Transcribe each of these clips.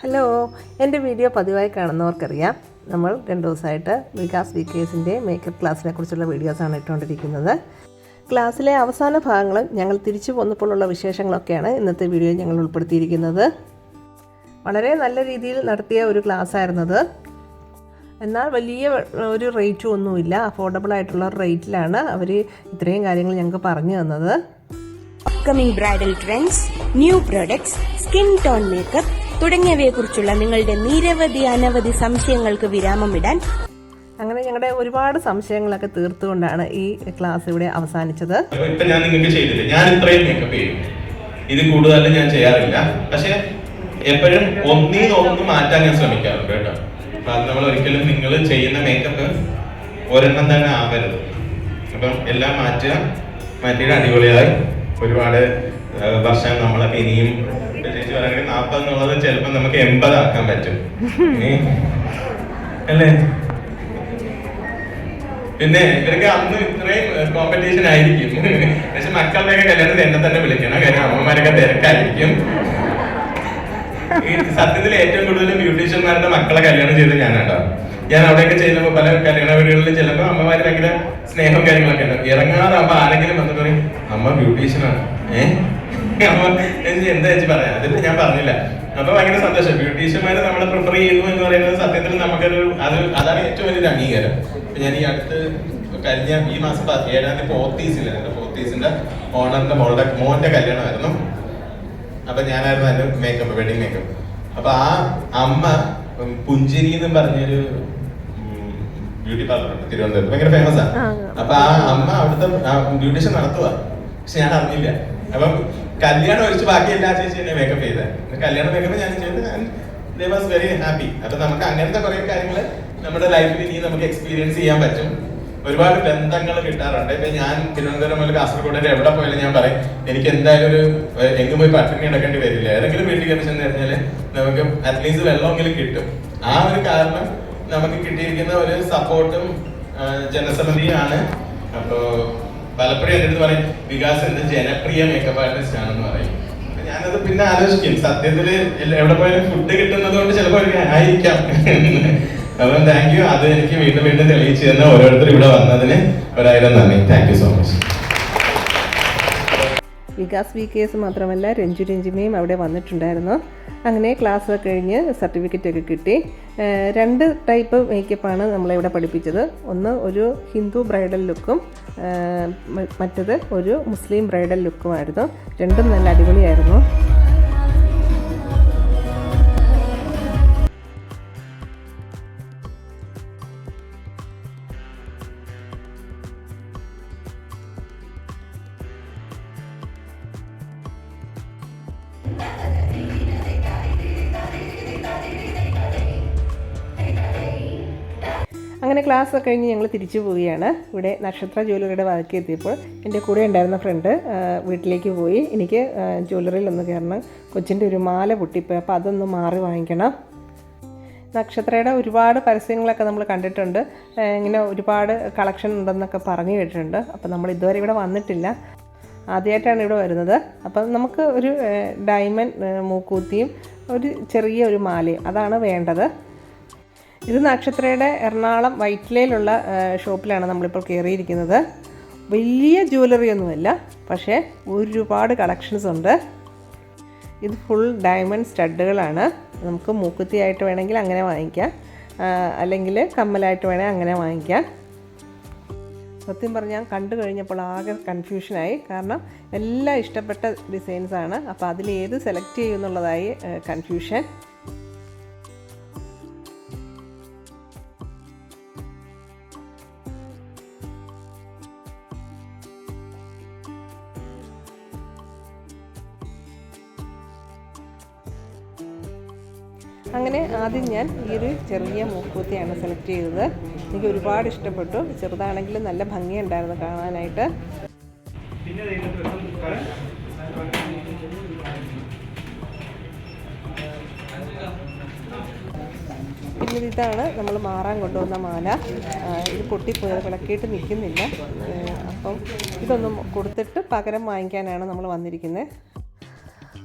Hello എന്റെ video പതിവായി കാണുന്നവർക്കറിയാം. നമ്മൾ രണ്ട് ദിവസമായിട്ട് വികാസ് വി കേസിന്റെ മേക്കപ്പ് ക്ലാസ്സിനെ കുറിച്ചുള്ള വീഡിയോസാണ് ഇട്ടുകൊണ്ടിരിക്കുന്നത്. ക്ലാസ്സിലെ അവസാന ഭാഗങ്ങളും ഞങ്ങൾ തിരിച്ചു പോന്നപ്പോഴുള്ള വിശേഷങ്ങളൊക്കെയാണ് ഇന്നത്തെ വീഡിയോയിൽ ഞങ്ങൾ ഉൾപ്പെടുത്തിയിരിക്കുന്നത്. വളരെ നല്ല രീതിയിൽ നടത്തിയ ഒരു ക്ലാസ് ആയിരുന്നത്. എന്നാൽ വലിയ ഒരു റേറ്റും ഒന്നുമില്ല. അഫോർഡബിൾ ആയിട്ടുള്ള ഒരു റേറ്റിലാണ് അവർ ഇത്രയും കാര്യങ്ങൾ ഞങ്ങൾക്ക് പറഞ്ഞു തന്നത്. Upcoming bridal trends new products skin tone makeup തുടങ്ങിയവയെക്കുറിച്ചുള്ള നിങ്ങളുടെ നിരവധി അനവധി സംശയങ്ങൾക്ക് വിരാമമിടാൻ അങ്ങനെ ഞങ്ങളുടെ ഒരുപാട് സംശയങ്ങളൊക്കെ തീർത്തുകൊണ്ടാണ് ഈ ക്ലാസ് ഇവിടെ അവസാനിച്ചത്. ഇപ്പൊ ഞാൻ നിങ്ങൾക്ക് ചെയ്തില്ല ഞാൻ ഇത്രയും മേക്കപ്പ് ചെയ്യും. ഇത് കൂടുതൽ ഞാൻ ചെയ്യാറില്ല. പക്ഷെ എപ്പോഴും ഒന്നീന്ന് ഒന്ന് മാറ്റാൻ ഞാൻ ശ്രമിക്കാറുണ്ട് കേട്ടോ. അപ്പൊ അത് നമ്മൾ ഒരിക്കലും നിങ്ങൾ ചെയ്യുന്ന മേക്കപ്പ് ഒരെണ്ണം തന്നെ ആവരുത്. അപ്പം എല്ലാം മാറ്റുക. മാറ്റിയിട്ട് അടിപൊളിയായി. ഒരുപാട് വർഷം നമ്മളൊക്കെ ഇനിയും നാപ്പത് പറയുകയാണെങ്കിൽ എന്നുള്ളത് ചിലപ്പോൾ നമുക്ക് എൺപതാക്കാൻ പറ്റും. അല്ലേ? പിന്നെ ഇവർക്ക് അന്ന് ഇത്രയും കോമ്പറ്റീഷൻ ആയിരിക്കും. പക്ഷെ മക്കളുടെയൊക്കെ കല്യാണത്തിൽ എന്നെ തന്നെ വിളിക്കണം. കാര്യം അമ്മമാരൊക്കെ തിരക്കായിരിക്കും. സത്യത്തിൽ ഏറ്റവും കൂടുതൽ ബ്യൂട്ടീഷ്യന്മാരുടെ മക്കളെ കല്യാണം ചെയ്ത് ഞാനാട്ടോ. ഞാൻ അവിടെയൊക്കെ ചെയ്യുമ്പോൾ പല കല്യാണ വീടുകളിൽ ചെല്ലുമ്പോൾ അമ്മമാര് ഭയങ്കര സ്നേഹവും കാര്യങ്ങളൊക്കെ ഉണ്ട്. അമ്മ ആരെങ്കിലും വന്നു പറയും അമ്മ ബ്യൂട്ടീഷ്യനാണ്. ഏഹ് എന്താ വെച്ച് പറയാം? അതിപ്പോ ഞാൻ പറഞ്ഞില്ല. അപ്പൊ ഭയങ്കര സന്തോഷം. ബ്യൂട്ടീഷ്യന്മാരെ നമ്മളെ പ്രിഫർ ചെയ്യുന്നു എന്ന് പറയുന്നത് സത്യത്തിൽ നമുക്കൊരു അത് അതാണ് ഏറ്റവും വലിയൊരു അംഗീകാരം. ഇപ്പൊ ഞാൻ ഈ അടുത്ത് കഴിഞ്ഞ ഈ മാസം ഏഴാം തീയതി പോത്തീസില്ല എന്റെ ഫോർത്തീസിന്റെ ഓണറിന്റെ മോളുടെ മോന്റെ കല്യാണമായിരുന്നു. അപ്പൊ ഞാനായിരുന്നു അതിന്റെ മേക്കപ്പ് വെഡിങ് മേക്കപ്പ് അപ്പൊ ആ അമ്മ പുഞ്ചിരി എന്ന് പറഞ്ഞൊരു ബ്യൂട്ടി പാർലർ ഉണ്ട് തിരുവനന്തപുരത്ത്. ഭയങ്കര ഫേമസ് ആണ്. അപ്പൊ ആ അമ്മ അവിടുത്തെ ബ്യൂട്ടീഷ്യൻ നടത്തുക പക്ഷെ ഞാൻ അറിഞ്ഞില്ല. അപ്പം കല്യാണം ഒഴിച്ച് ബാക്കി എല്ലാ ചേച്ചി എന്നെ മേക്കപ്പ് ചെയ്തത് കല്യാണം മേക്കപ്പ് ഞാൻ ചെയ്ത് വാസ് വെരി ഹാപ്പി അപ്പൊ നമുക്ക് അങ്ങനത്തെ കുറെ കാര്യങ്ങൾ നമ്മുടെ ലൈഫിൽ ഇനി നമുക്ക് എക്സ്പീരിയൻസ് ചെയ്യാൻ പറ്റും. ഒരുപാട് ബന്ധങ്ങൾ കിട്ടാറുണ്ട്. ഇപ്പൊ ഞാൻ തിരുവനന്തപുരം മുതൽ കാസർഗോഡ് എവിടെ പോയാലും ഞാൻ പറയും എനിക്ക് എന്തായാലും ഒരു എങ്ങും പോയി പട്ടിണി കിടക്കേണ്ടി വരില്ല. ഏതെങ്കിലും വീട്ടിൽ കയറി ചെന്ന് നമുക്ക് അറ്റ്ലീസ്റ്റ് വെള്ളമെങ്കിലും കിട്ടും. ആ ഒരു കാരണം നമുക്ക് കിട്ടിയിരിക്കുന്ന ഒരു സപ്പോർട്ടും ജനസമിതിയാണ് അപ്പോ പലപ്പോഴും എന്റെ അടുത്ത് പറയും വികാസ് എന്റെ ജനപ്രിയ മേക്കപ്പ് ആർട്ടിസ്റ്റ് ആണെന്ന് പറയും. ഞാനത് പിന്നെ ആലോചിക്കും. സത്യത്തിൽ എവിടെ പോയാലും ഫുഡ് കിട്ടുന്നത് കൊണ്ട് ചിലപ്പോൾ ആയിരിക്കാം. അപ്പം താങ്ക് യു അത് എനിക്ക് വീണ്ടും വീണ്ടും തെളിയിച്ചു തന്ന ഓരോരുത്തർ ഇവിടെ വന്നതിന് ഒരായിരം നന്ദി. Thank you so much Vikas V case മാത്രമല്ല രഞ്ജു രഞ്ജിമയും അവിടെ വന്നിട്ടുണ്ടായിരുന്നു. അങ്ങനെ ക്ലാസ് കഴിഞ്ഞ് സർട്ടിഫിക്കറ്റ് ഒക്കെ കിട്ടി. രണ്ട് ടൈപ്പ് മേക്കപ്പാണ് നമ്മളിവിടെ പഠിപ്പിച്ചത്. ഒന്ന് ഒരു ഹിന്ദു ബ്രൈഡൽ ലുക്കും മറ്റത് ഒരു മുസ്ലിം ബ്രൈഡൽ ലുക്കുമായിരുന്നു. രണ്ടും നല്ല അടിപൊളിയായിരുന്നു. അങ്ങനെ ക്ലാസ് ഒക്കെ കഴിഞ്ഞ് ഞങ്ങൾ തിരിച്ചു പോവുകയാണ്. ഇവിടെ നക്ഷത്ര ജ്വല്ലറിയുടെ വാതിക്കെ എത്തിയപ്പോൾ എന്റെ കൂടെ ഉണ്ടായിരുന്ന ഫ്രണ്ട് വീട്ടിലേക്ക് പോയി. എനിക്ക് ജ്വല്ലറിയിൽ ഒന്ന് കയറണം. കൊച്ചിന്റെ ഒരു മാല പൊട്ടിപ്പോയി. അപ്പോൾ അതൊന്ന് മാറി വാങ്ങിക്കണം. നക്ഷത്രയുടെ ഒരുപാട് പരസ്യങ്ങളൊക്കെ നമ്മൾ കണ്ടിട്ടുണ്ട്. ഇങ്ങനെ ഒരുപാട് കളക്ഷൻ ഉണ്ടെന്നൊക്കെ പറഞ്ഞു കേട്ടിട്ടുണ്ട്. അപ്പോൾ നമ്മൾ ഇതുവരെ ഇവിടെ വന്നിട്ടില്ല. ആദ്യമായിട്ടാണ് ഇവിടെ വരുന്നത്. അപ്പം നമുക്ക് ഒരു ഡയമണ്ട് മൂക്കൂത്തിയും ഒരു ചെറിയ ഒരു മാലയും അതാണ് വേണ്ടത്. ഇത് നക്ഷത്രയുടെ എറണാകുളം വൈറ്റിലയിലുള്ള ഷോപ്പിലാണ് നമ്മളിപ്പോൾ കയറിയിരിക്കുന്നത്. വലിയ ജ്വല്ലറി ഒന്നുമല്ല പക്ഷേ ഒരുപാട് കളക്ഷൻസ് ഉണ്ട്. ഇത് ഫുൾ ഡയമണ്ട് സ്റ്റഡുകളാണ്. നമുക്ക് മൂക്കുത്തിയായിട്ട് വേണമെങ്കിൽ അങ്ങനെ വാങ്ങിക്കാം. അല്ലെങ്കിൽ കമ്മലായിട്ട് വേണമെങ്കിൽ അങ്ങനെ വാങ്ങിക്കാം. സത്യം പറഞ്ഞാൽ കണ്ടു കഴിഞ്ഞപ്പോൾ ആകെ കൺഫ്യൂഷനായി കാരണം എല്ലാം ഇഷ്ടപ്പെട്ട ഡിസൈൻസാണ് അപ്പോൾ അതിൽ സെലക്ട് ചെയ്യുമെന്നുള്ളതായി കൺഫ്യൂഷൻ അങ്ങനെ ആദ്യം ഞാൻ ഈ ഒരു ചെറിയ മൂക്കൂത്തിയാണ് സെലക്ട് ചെയ്തത്. എനിക്ക് ഒരുപാട് ഇഷ്ടപ്പെട്ടു. ചെറുതാണെങ്കിലും നല്ല ഭംഗിയുണ്ടായിരുന്നു കാണാനായിട്ട്. പിന്നെ ഇതാണ് നമ്മൾ മാറാൻ കൊണ്ടുവന്ന മാല. ഇത് പൊട്ടിപ്പോയത് വിളക്കിയിട്ട് നിൽക്കുന്നില്ല. അപ്പം ഇതൊന്നും കൊടുത്തിട്ട് പകരം വാങ്ങിക്കാനാണ് നമ്മൾ വന്നിരിക്കുന്നത്.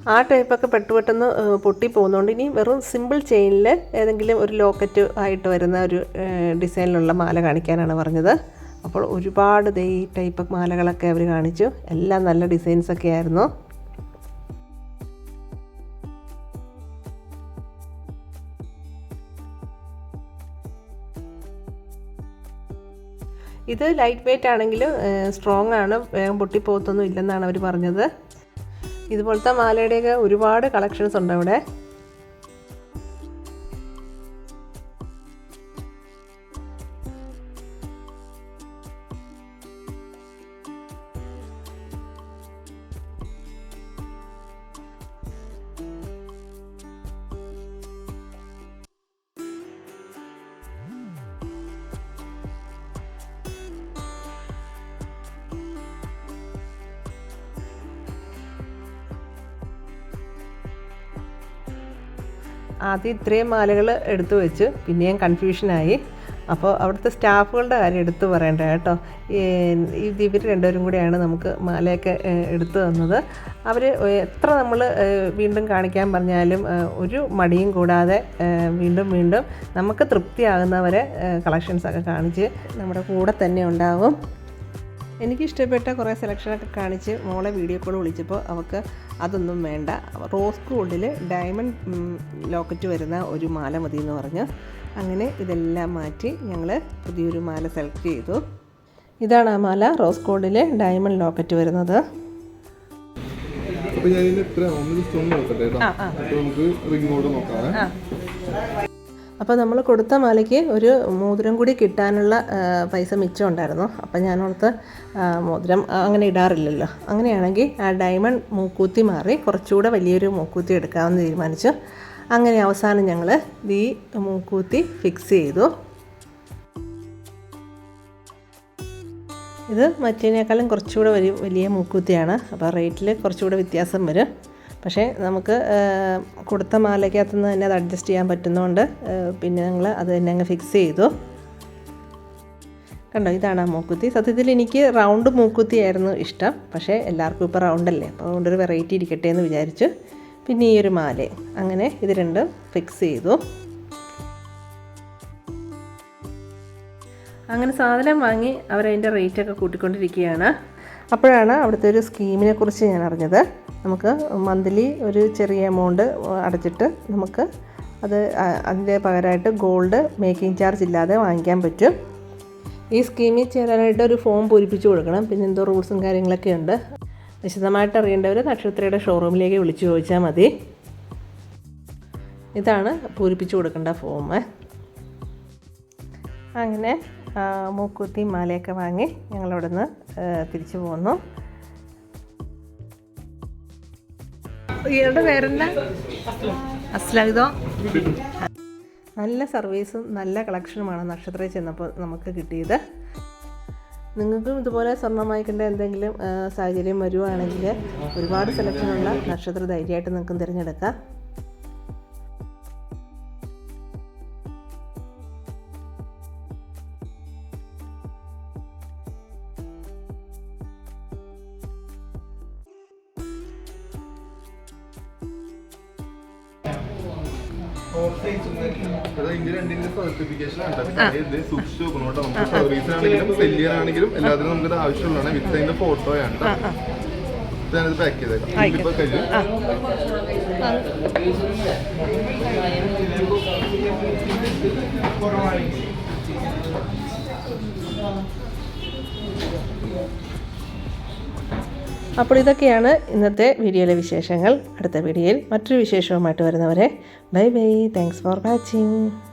ആ ടൈപ്പൊക്കെ പെട്ടു പെട്ടെന്ന് പൊട്ടി പോകുന്നതുകൊണ്ട് ഇനി വെറും സിമ്പിൾ ചെയിനിൽ ഏതെങ്കിലും ഒരു ലോക്കറ്റ് ആയിട്ട് വരുന്ന ഒരു ഡിസൈനിലുള്ള മാല കാണിക്കാനാണ് പറഞ്ഞത്. അപ്പോൾ ഒരുപാട് ദേ ഈ ടൈപ്പ് മാലകളൊക്കെ അവർ കാണിച്ചു. എല്ലാം നല്ല ഡിസൈൻസൊക്കെ ആയിരുന്നു. ഇത് ലൈറ്റ് വെയിറ്റ് ആണെങ്കിലും സ്ട്രോങ് ആണ്. വേഗം പൊട്ടിപ്പോകത്തൊന്നും ഇല്ലെന്നാണ് അവർ പറഞ്ഞത്. ഇതുപോലത്തെ മാലയുടെയൊക്കെ ഒരുപാട് കളക്ഷൻസ് ഉണ്ട് അവിടെ. ആദ്യം ഇത്രയും മാലകൾ എടുത്തു വെച്ച്. പിന്നെയും കൺഫ്യൂഷനായി അപ്പോൾ അവിടുത്തെ സ്റ്റാഫുകളുടെ കാര്യം എടുത്തു പറയണ്ട കേട്ടോ. ഈ ഇവർ രണ്ടുപേരും കൂടിയാണ് നമുക്ക് മാലയൊക്കെ എടുത്തു തന്നത്. അവർ എത്ര നമ്മൾ വീണ്ടും കാണിക്കാൻ പറഞ്ഞാലും ഒരു മടിയും കൂടാതെ വീണ്ടും വീണ്ടും നമുക്ക് തൃപ്തിയാകുന്നവരെ കളക്ഷൻസൊക്കെ കാണിച്ച് നമ്മുടെ കൂടെ തന്നെ ഉണ്ടാകും എനിക്ക് ഇഷ്ടപ്പെട്ട കുറേ സെലക്ഷനൊക്കെ കാണിച്ച് മോളെ വീഡിയോ കോൾ വിളിച്ചപ്പോൾ അവൾക്ക് അതൊന്നും വേണ്ട. റോസ് ഗോൾഡിൽ ഡയമണ്ട് ലോക്കറ്റ് വരുന്ന ഒരു മാല മതി എന്ന് പറഞ്ഞു. അങ്ങനെ ഇതെല്ലാം മാറ്റി ഞങ്ങൾ പുതിയൊരു മാല സെലക്ട് ചെയ്തു. ഇതാണ് ആ മാല റോസ് ഗോൾഡിൽ ഡയമണ്ട് ലോക്കറ്റ് വരുന്നത്. അപ്പോൾ ഞാൻ ഇത്ര ഒന്ന് സ്റ്റോൺ നോക്കട്ടെ കേട്ടോ നമുക്ക് റിങ്ങോട് നോക്കാം അപ്പോൾ നമ്മൾ കൊടുത്ത മാലയ്ക്ക് ഒരു മോതിരം കൂടി കിട്ടാനുള്ള പൈസ മിച്ചം ഉണ്ടായിരുന്നു. അപ്പോൾ ആ, മോതിരം അങ്ങനെ ഇടാറില്ലല്ലോ. അങ്ങനെയാണെങ്കിൽ ആ ഡയമണ്ട് മൂക്കൂത്തി മാറി കുറച്ചുകൂടെ വലിയൊരു മൂക്കൂത്തി എടുക്കാമെന്ന് തീരുമാനിച്ചു. അങ്ങനെ അവസാനം ഞങ്ങൾ ഈ മൂക്കൂത്തി ഫിക്സ് ചെയ്തു. ഇത് മറ്റേനേക്കാളും കുറച്ചുകൂടെ വലിയ വലിയ മൂക്കുത്തിയാണ്. അപ്പോൾ റേറ്റിൽ കുറച്ചുകൂടെ വ്യത്യാസം വരും. പക്ഷേ നമുക്ക് കൊടുത്ത മാലയ്ക്കകത്തു നിന്ന് തന്നെ അത് അഡ്ജസ്റ്റ് ചെയ്യാൻ പറ്റുന്നതുകൊണ്ട് പിന്നെ ഞങ്ങൾ അത് തന്നെ അങ്ങ് ഫിക്സ് ചെയ്തു. കണ്ടോ ഇതാണ് ആ മൂക്കുത്തി. സത്യത്തിൽ എനിക്ക് റൗണ്ട് മൂക്കുത്തിയായിരുന്നു ഇഷ്ടം. പക്ഷേ എല്ലാവർക്കും ഇപ്പോൾ റൗണ്ടല്ലേ അപ്പോൾ അതുകൊണ്ടൊരു വെറൈറ്റി ഇരിക്കട്ടെ എന്ന് വിചാരിച്ചു. പിന്നെ ഈ ഒരു മാല അങ്ങനെ ഇത് രണ്ടും ഫിക്സ് ചെയ്തു. അങ്ങനെ സാധനം വാങ്ങി അവരതിന്റെ റേറ്റൊക്കെ കൂട്ടിക്കൊണ്ടിരിക്കുകയാണ്. അപ്പോഴാണ് അവിടുത്തെ ഒരു സ്കീമിനെ കുറിച്ച് ഞാൻ അറിഞ്ഞത്. നമുക്ക് മന്ത്ലി ഒരു ചെറിയ എമൗണ്ട് അടച്ചിട്ട് നമുക്ക് അത് അതിന്റെ പകരമായിട്ട് ഗോൾഡ് മേക്കിംഗ് ചാർജ് ഇല്ലാതെ വാങ്ങിക്കാൻ പറ്റും. ഈ സ്കീമിൽ ചേരാനായിട്ട് ഒരു ഫോം പൂരിപ്പിച്ച് കൊടുക്കണം. പിന്നെ എന്തോ റൂൾസും കാര്യങ്ങളൊക്കെ ഉണ്ട്. വിശദമായിട്ട് അറിയേണ്ടവർ നക്ഷത്രയുടെ ഷോറൂമിലേക്ക് വിളിച്ചു ചോദിച്ചാൽ മതി. ഇതാണ് പൂരിപ്പിച്ച് കൊടുക്കേണ്ട ഫോം അങ്ങനെ മൂക്കുത്തി മാലയൊക്കെ വാങ്ങി ഞങ്ങളവിടെ നിന്ന് തിരിച്ചു പോന്നു. ഇയാളുടെ പേരെന്താ? അസ്ലഹിതോ? നല്ല സർവീസും നല്ല കളക്ഷനുമാണ് നക്ഷത്രയിൽ ചെന്നപ്പോൾ നമുക്ക് കിട്ടിയത്. നിങ്ങൾക്കും ഇതുപോലെ സ്വർണം വാങ്ങിക്കേണ്ട എന്തെങ്കിലും സാഹചര്യം വരുവാണെങ്കിൽ ഒരുപാട് സെലക്ഷനുള്ള നക്ഷത്ര ധൈര്യമായിട്ട് നിങ്ങൾക്കും തിരഞ്ഞെടുക്കാം. സെല്ലിയറാണെങ്കിലും എല്ലാത്തിനും നമുക്ക് ആവശ്യമുള്ളതാണ്. വിത്ത് അതിന്റെ ഫോട്ടോയാണ് ഞാനത് പാക്ക് ചെയ്തേക്കാം. ഇതിപ്പോ കഴിഞ്ഞു. അപ്പോൾ ഇതൊക്കെയാണ് ഇന്നത്തെ വീഡിയോയിലെ വിശേഷങ്ങൾ. അടുത്ത വീഡിയോയിൽ മറ്റൊരു വിശേഷവുമായിട്ട് വരുന്നവരെ bye bye. Thanks for watching